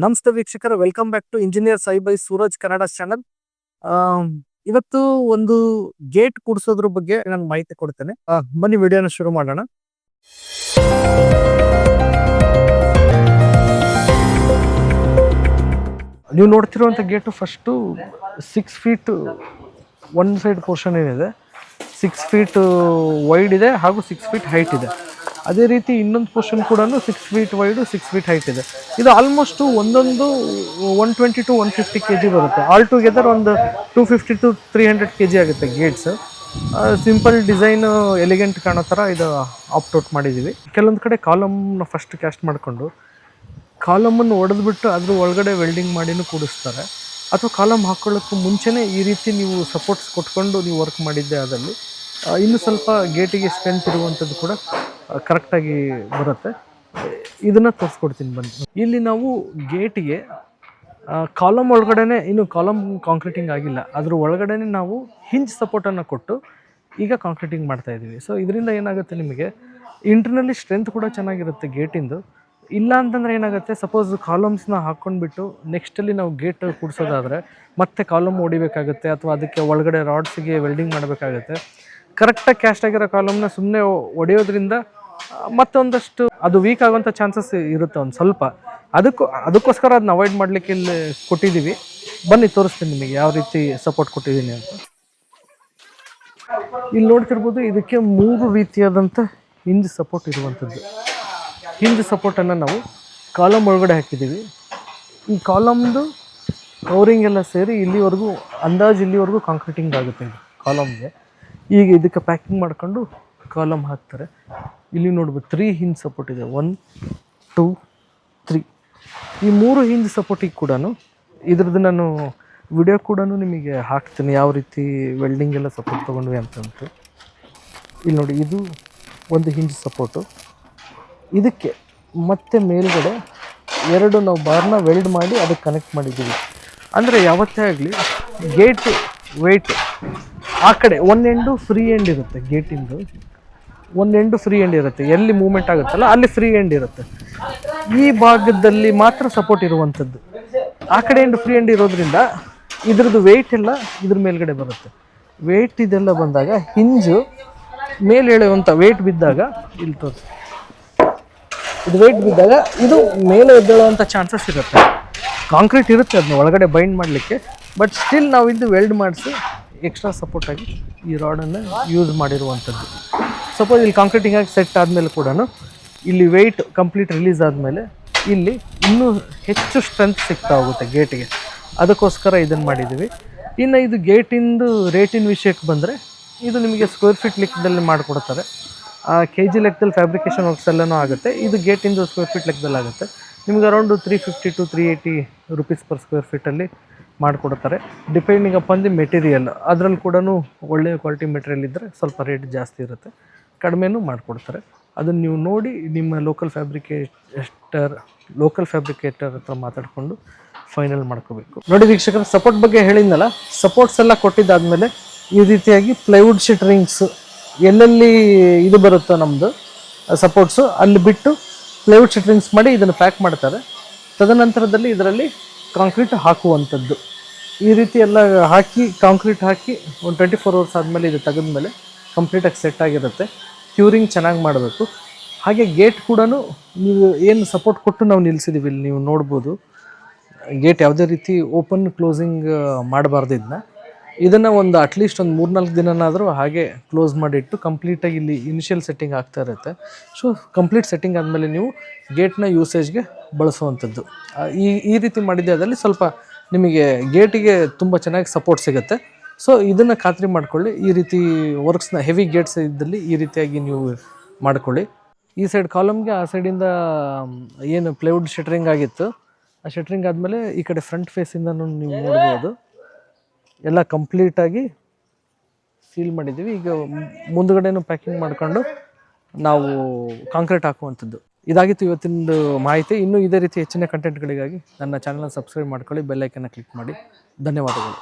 ನಮಸ್ತೆ ವೀಕ್ಷಕರ welcome back to engineer Sai by Suraj Kannada channel ಇವತ್ತು ಒಂದು ಗೇಟ್ ಕೂಡಿಸೋದ್ರ ಬಗ್ಗೆ ನಾನು ಮಾಹಿತಿ ಕೊಡ್ತೇನೆ. ಬನ್ನಿ ವಿಡಿಯೋನ ಶುರು ಮಾಡೋಣ. ನೀವು ನೋಡ್ತಿರುವಂಥ gate first six feet one side portion ಏನಿದೆ. ಸಿಕ್ಸ್ ಫೀಟ್ ವೈಡ್ ಇದೆ ಹಾಗೂ ಸಿಕ್ಸ್ ಫೀಟ್ ಹೈಟ್ ಇದೆ. ಅದೇ ರೀತಿ ಇನ್ನೊಂದು ಪೋರ್ಷನ್ ಕೂಡ six feet wide six feet height ಇದೆ. ಇದು ಆಲ್ಮೋಸ್ಟು ಒಂದೊಂದು one twenty to one fifty K G ಬರುತ್ತೆ. ಆಲ್ ಟುಗೆದರ್ ಒಂದು two fifty to three hundred K G ಆಗುತ್ತೆ ಗೇಟ್ಸ್ ಸಿಂಪಲ್ ಡಿಸೈನ್ ಎಲಿಗೆಂಟ್ ಕಾಣೋ ಥರ ಇದು ಆಪ್ಟೌಟ್ ಮಾಡಿದ್ದೀವಿ. ಕೆಲವೊಂದು ಕಡೆ ಕಾಲಮ್ನ ಫಸ್ಟ್ ಕ್ಯಾಸ್ಟ್ ಮಾಡಿಕೊಂಡು ಕಾಲಮನ್ನು ಒಡೆದ್ಬಿಟ್ಟು ಅದ್ರ ಒಳಗಡೆ ವೆಲ್ಡಿಂಗ್ ಮಾಡಿನೂ ಕೂಡಿಸ್ತಾರೆ. ಅಥವಾ ಕಾಲಮ್ ಹಾಕೊಳ್ಳೋಕ್ಕೂ ಮುಂಚೆನೇ ಈ ರೀತಿ ನೀವು ಸಪೋರ್ಟ್ಸ್ ಕೊಟ್ಕೊಂಡು ನೀವು ವರ್ಕ್ ಮಾಡಿದ್ದೆ ಅದರಲ್ಲಿ. ಇನ್ನೂ ಸ್ವಲ್ಪ ಗೇಟಿಗೆ ಸ್ಟ್ರೆಂತ್ ಇರುವಂಥದ್ದು ಕೂಡ ಕರೆಕ್ಟಾಗಿ ಬರುತ್ತೆ. ಇದನ್ನು ತೋರಿಸ್ಕೊಡ್ತೀನಿ ಬನ್ನಿ. ಇಲ್ಲಿ ನಾವು ಗೇಟಿಗೆ ಕಾಲಮ್ ಒಳಗಡೆ ಇನ್ನು ಕಾಲಮ್ ಕಾಂಕ್ರೀಟಿಂಗ್ ಆಗಿಲ್ಲ. ಅದ್ರ ಒಳಗಡೆ ನಾವು ಹಿಂಜ್ ಸಪೋರ್ಟನ್ನು ಕೊಟ್ಟು ಈಗ ಕಾಂಕ್ರೀಟಿಂಗ್ ಮಾಡ್ತಾ ಇದ್ದೀವಿ ಸೊ ಇದರಿಂದ ಏನಾಗುತ್ತೆ ನಿಮಗೆ ಇಂಟರ್ನಲಿ ಸ್ಟ್ರೆಂತ್ ಕೂಡ ಚೆನ್ನಾಗಿರುತ್ತೆ ಗೇಟಿಂದು. ಇಲ್ಲ ಅಂತಂದರೆ ಏನಾಗುತ್ತೆ ಸಪೋಸ್ ಕಾಲಮ್ಸ್ನ ಹಾಕ್ಕೊಂಡ್ಬಿಟ್ಟು ನೆಕ್ಸ್ಟಲ್ಲಿ ನಾವು ಗೇಟ್ ಕೂಡಿಸೋದಾದರೆ ಮತ್ತೆ ಕಾಲಮ್ ಹೊಡಿಬೇಕಾಗುತ್ತೆ ಅಥವಾ ಅದಕ್ಕೆ ಒಳಗಡೆ ರಾಡ್ಸಿಗೆ ವೆಲ್ಡಿಂಗ್ ಮಾಡಬೇಕಾಗುತ್ತೆ. ಕರೆಕ್ಟಾಗಿ ಕ್ಯಾಸ್ಟ್ ಆಗಿರೋ ಕಾಲಮ್ನ ಸುಮ್ಮನೆ ಹೊಡೆಯೋದ್ರಿಂದ ಆ, ಮತ್ತೊಂದಷ್ಟು ಅದು ವೀಕ್ ಆಗುವಂಥ ಚಾನ್ಸಸ್ ಇರುತ್ತೆ ಒಂದು ಸ್ವಲ್ಪ. ಅದಕ್ಕೂ ಅದಕ್ಕೋಸ್ಕರ ಅದನ್ನ ಅವಾಯ್ಡ್ ಮಾಡಲಿಕ್ಕೆ ಇಲ್ಲಿ ಕೊಟ್ಟಿದ್ದೀವಿ. ಬನ್ನಿ, ತೋರಿಸ್ತೀನಿ ನಿಮಗೆ ಯಾವ ರೀತಿ ಸಪೋರ್ಟ್ ಕೊಟ್ಟಿದ್ದೀನಿ ಅಂತ. ಇಲ್ಲಿ ನೋಡ್ತಿರ್ಬೋದು ಇದಕ್ಕೆ ಮೂರು ರೀತಿಯಾದಂಥ ಹಿಂಜ್ ಸಪೋರ್ಟ್ ಇರುವಂಥದ್ದು ಹಿಂಜ್ ಸಪೋರ್ಟನ್ನು ನಾವು ಕಾಲಮ್ ಒಳಗಡೆ ಹಾಕಿದ್ದೀವಿ. ಈ ಕಾಲಮ್ದು ಕವರಿಂಗ್ ಎಲ್ಲ ಸೇರಿ ಇಲ್ಲಿವರೆಗೂ ಅಂದಾಜು ಇಲ್ಲಿವರೆಗೂ ಕಾಂಕ್ರೀಟಿಂಗ್ ಆಗುತ್ತೆ ಇದು ಕಾಲಮ್ಗೆ ಈಗ ಇದಕ್ಕೆ ಪ್ಯಾಕಿಂಗ್ ಮಾಡ್ಕೊಂಡು ಕಾಲಮ್ ಹಾಕ್ತಾರೆ. ಇಲ್ಲಿ ನೋಡ್ಬೋದು ತ್ರೀ ಹಿಂಜ್ ಸಪೋರ್ಟ್ ಇದೆ. ಒನ್ ಟೂ ತ್ರೀ ಈ ಮೂರು ಹಿಂಜ್ ಸಪೋರ್ಟಿಗೆ ಕೂಡ ಇದ್ರದ್ದು ನಾನು ವಿಡಿಯೋ ಕೂಡ ನಿಮಗೆ ಹಾಕ್ತೀನಿ, ಯಾವ ರೀತಿ ವೆಲ್ಡಿಂಗ್ ಎಲ್ಲ ಸಪೋರ್ಟ್ ತೊಗೊಂಡ್ವಿ ಅಂತಂತು ಇಲ್ಲಿ ನೋಡಿ, ಇದು ಒಂದು ಹಿಂಜ್ ಸಪೋರ್ಟು ಇದಕ್ಕೆ ಮತ್ತೆ ಮೇಲ್ಗಡೆ ಎರಡು ನಾವು ಬಾರ್ನ ವೆಲ್ಡ್ ಮಾಡಿ ಅದಕ್ಕೆ ಕನೆಕ್ಟ್ ಮಾಡಿದ್ದೀವಿ. ಅಂದರೆ ಯಾವತ್ತೇ ಆಗಲಿ ಗೇಟ್ ವೆಯ್ಟ್ ಆ ಕಡೆ ಒಂದು ಎಂಡು ಫ್ರೀ ಎಂಡ್ ಇರುತ್ತೆ ಗೇಟಿಂದು ಒಂದು ಎಂಡು ಫ್ರೀ ಎಂಡ್ ಇರುತ್ತೆ. ಎಲ್ಲಿ ಮೂಮೆಂಟ್ ಆಗುತ್ತಲ್ಲ ಅಲ್ಲಿ ಫ್ರೀ ಎಂಡ್ ಇರುತ್ತೆ. ಈ ಭಾಗದಲ್ಲಿ ಮಾತ್ರ ಸಪೋರ್ಟ್ ಇರುವಂಥದ್ದು. ಆ ಕಡೆ ಎಂಡ್ ಫ್ರೀ ಎಂಡ್ ಇರೋದ್ರಿಂದ ಇದ್ರದ್ದು ವೆಯ್ಟ್ ಎಲ್ಲ ಇದ್ರ ಮೇಲ್ಗಡೆ ಬರುತ್ತೆ. ವೆಯ್ಟ್ ಇದೆಲ್ಲ ಬಂದಾಗ ಹಿಂಜು ಮೇಲೆ ಎಳೆಯುವಂಥ ವೆಯ್ಟ್ ಬಿದ್ದಾಗ ಇಲ್ಲಿ ತೋರಿಸಿ. ಇದು ವೆಯ್ಟ್ ಬಿದ್ದಾಗ ಇದು ಮೇಲೆ ಎದ್ದೇಳುವಂಥ ಚಾನ್ಸಸ್ ಇರುತ್ತೆ. ಕಾಂಕ್ರೀಟ್ ಇರುತ್ತೆ ಅದನ್ನ ಒಳಗಡೆ ಬೈಂಡ್ ಮಾಡಲಿಕ್ಕೆ ಬಟ್ ಸ್ಟಿಲ್ ನಾವು ಇದು ವೆಲ್ಡ್ ಮಾಡಿಸಿ ಎಕ್ಸ್ಟ್ರಾ ಸಪೋರ್ಟಾಗಿ ಈ ರಾಡನ್ನು ಯೂಸ್ ಮಾಡಿರುವಂಥದ್ದು. ಸಪೋಸ್ ಇಲ್ಲಿ ಕಾಂಕ್ರೀಟಿಂಗ್ ಆಗಿ ಸೆಟ್ ಆದಮೇಲೆ ಕೂಡ ಇಲ್ಲಿ ವೆಯ್ಟ್ ಕಂಪ್ಲೀಟ್ ರಿಲೀಸ್ ಆದಮೇಲೆ ಇಲ್ಲಿ ಇನ್ನೂ ಹೆಚ್ಚು ಸ್ಟ್ರೆಂತ್ ಸಿಗ್ತಾ ಹೋಗುತ್ತೆ ಗೇಟ್ಗೆ ಅದಕ್ಕೋಸ್ಕರ ಇದನ್ನು ಮಾಡಿದ್ದೀವಿ ಇನ್ನು ಇದು ಗೇಟಿಂದು ರೇಟಿನ ವಿಷಯಕ್ಕೆ ಬಂದರೆ ಇದು ನಿಮಗೆ ಸ್ಕ್ವೇರ್ ಫೀಟ್ ಲೆಕ್ಕದಲ್ಲಿ ಮಾಡಿಕೊಡ್ತಾರೆ. ಕೆ ಜಿ ಲೆಕ್ಕದಲ್ಲಿ ಫ್ಯಾಬ್ರಿಕೇಷನ್ ವರ್ಕ್ಸ್ ಎಲ್ಲನೂ ಆಗುತ್ತೆ. ಇದು ಗೇಟಿಂದು ಸ್ಕ್ವೇರ್ ಫೀಟ್ ಲೆಕ್ಕದಲ್ಲಿ ಆಗುತ್ತೆ. ನಿಮ್ಗೆ around three fifty to three eighty rupees per square ಫೀಟಲ್ಲಿ ಮಾಡಿಕೊಡ್ತಾರೆ. ಡಿಪೆಂಡಿಂಗ್ ಅಪ್ ದಿ ಮೆಟೀರಿಯಲ್ ಅದರಲ್ಲಿ ಕೂಡ ಒಳ್ಳೆಯ ಕ್ವಾಲಿಟಿ ಮೆಟೀರಿಯಲ್ ಇದ್ದರೆ ಸ್ವಲ್ಪ ರೇಟ್ ಜಾಸ್ತಿ ಇರುತ್ತೆ. ಕಡಿಮೆನೂ ಮಾಡಿಕೊಡ್ತಾರೆ. ಅದನ್ನು ನೀವು ನೋಡಿ ನಿಮ್ಮ ಲೋಕಲ್ ಫ್ಯಾಬ್ರಿಕೇಟರ್ ಲೋಕಲ್ ಫ್ಯಾಬ್ರಿಕೇಟರ್ ಹತ್ರ ಮಾತಾಡಿಕೊಂಡು ಫೈನಲ್ ಮಾಡ್ಕೋಬೇಕು. ನೋಡಿ ವೀಕ್ಷಕರ ಸಪೋರ್ಟ್ ಬಗ್ಗೆ ಹೇಳಿದ್ನಲ್ಲ ಸಪೋರ್ಟ್ಸ್ ಎಲ್ಲ ಕೊಟ್ಟಿದ್ದಾದಮೇಲೆ ಈ ರೀತಿಯಾಗಿ ಪ್ಲೈವುಡ್ ಶೀಟ್ ರಿಂಗ್ಸ್ ಎಲ್ಲೆಲ್ಲಿ ಇದು ಬರುತ್ತೋ ನಮ್ಮದು ಸಪೋರ್ಟ್ಸು ಅಲ್ಲಿ ಬಿಟ್ಟು ಪ್ಲೈವುಡ್ ಶೀಟ್ ರಿಂಗ್ಸ್ ಮಾಡಿ ಇದನ್ನು ಪ್ಯಾಕ್ ಮಾಡ್ತಾರೆ. ತದನಂತರದಲ್ಲಿ ಇದರಲ್ಲಿ ಕಾಂಕ್ರೀಟ್ ಹಾಕುವಂಥದ್ದು. ಈ ರೀತಿ ಎಲ್ಲ ಹಾಕಿ ಕಾಂಕ್ರೀಟ್ ಹಾಕಿ ಒಂದು ಟ್ವೆಂಟಿ ಫೋರ್ ಅವರ್ಸ್ ಆದಮೇಲೆ ಇದು ತೆಗೆದ್ಮೇಲೆ ಕಂಪ್ಲೀಟಾಗಿ ಸೆಟ್ ಆಗಿರುತ್ತೆ. ಕ್ಯೂರಿಂಗ್ ಚೆನ್ನಾಗಿ ಮಾಡಬೇಕು. ಹಾಗೆ ಗೇಟ್ ಕೂಡ ನೀವು ಏನು ಸಪೋರ್ಟ್ ಕೊಟ್ಟು ನಾವು ನಿಲ್ಲಿಸಿದ್ದೀವಿ ಇಲ್ಲಿ ನೀವು ನೋಡ್ಬೋದು. ಗೇಟ್ ಯಾವುದೇ ರೀತಿ ಓಪನ್ ಕ್ಲೋಸಿಂಗ್ ಮಾಡಬಾರ್ದು ಇದನ್ನ ಇದನ್ನು ಒಂದು ಅಟ್ಲೀಸ್ಟ್ ಒಂದು ಮೂರ್ನಾಲ್ಕು ದಿನನಾದರೂ ಹಾಗೆ ಕ್ಲೋಸ್ ಮಾಡಿಟ್ಟು ಕಂಪ್ಲೀಟಾಗಿ ಇಲ್ಲಿ ಇನಿಷಿಯಲ್ ಸೆಟ್ಟಿಂಗ್ ಆಗ್ತಾ ಇರುತ್ತೆ. ಸೊ ಕಂಪ್ಲೀಟ್ ಸೆಟ್ಟಿಂಗ್ ಆದಮೇಲೆ ನೀವು ಗೇಟ್ನ ಯೂಸೇಜ್ಗೆ ಬಳಸುವಂಥದ್ದು. ಈ ಈ ರೀತಿ ಮಾಡಿದ್ದೆ ಅದರಲ್ಲಿ ಸ್ವಲ್ಪ ನಿಮಗೆ ಗೇಟಿಗೆ ತುಂಬ ಚೆನ್ನಾಗಿ ಸಪೋರ್ಟ್ ಸಿಗುತ್ತೆ. ಸೊ ಇದನ್ನು ಖಾತ್ರಿ ಮಾಡಿಕೊಳ್ಳಿ. ಈ ರೀತಿ ವರ್ಕ್ಸ್ನ ಹೆವಿ ಗೇಟ್ಸ್ ಇದ್ದಲ್ಲಿ ಈ ರೀತಿಯಾಗಿ ನೀವು ಮಾಡ್ಕೊಳ್ಳಿ. ಈ ಸೈಡ್ ಕಾಲಮ್ಗೆ ಆ ಸೈಡಿಂದ ಏನು ಪ್ಲೇವುಡ್ ಶಟರಿಂಗ್ ಆಗಿತ್ತು. ಆ ಶಟರಿಂಗ್ ಆದಮೇಲೆ ಈ ಕಡೆ ಫ್ರಂಟ್ ಫೇಸಿಂದನೂ ನೀವು ನೋಡ್ಬೋದು. ಎಲ್ಲ ಕಂಪ್ಲೀಟಾಗಿ ಸೀಲ್ ಮಾಡಿದ್ದೀವಿ. ಈಗ ಮುಂದುಗಡೆನೂ ಪ್ಯಾಕಿಂಗ್ ಮಾಡ್ಕೊಂಡು ನಾವು ಕಾಂಕ್ರೀಟ್ ಹಾಕುವಂಥದ್ದು. ಇದಾಗಿತ್ತು ಇವತ್ತಿನ ಮಾಹಿತಿ. ಇನ್ನೂ ಇದೇ ರೀತಿ ಹೆಚ್ಚಿನ ಕಂಟೆಂಟ್ಗಳಿಗಾಗಿ ನನ್ನ ಚಾನಲ್ನ ಸಬ್ಸ್ಕ್ರೈಬ್ ಮಾಡ್ಕೊಳ್ಳಿ. ಬೆಲ್ಲೈಕನ್ನ ಕ್ಲಿಕ್ ಮಾಡಿ. ಧನ್ಯವಾದಗಳು.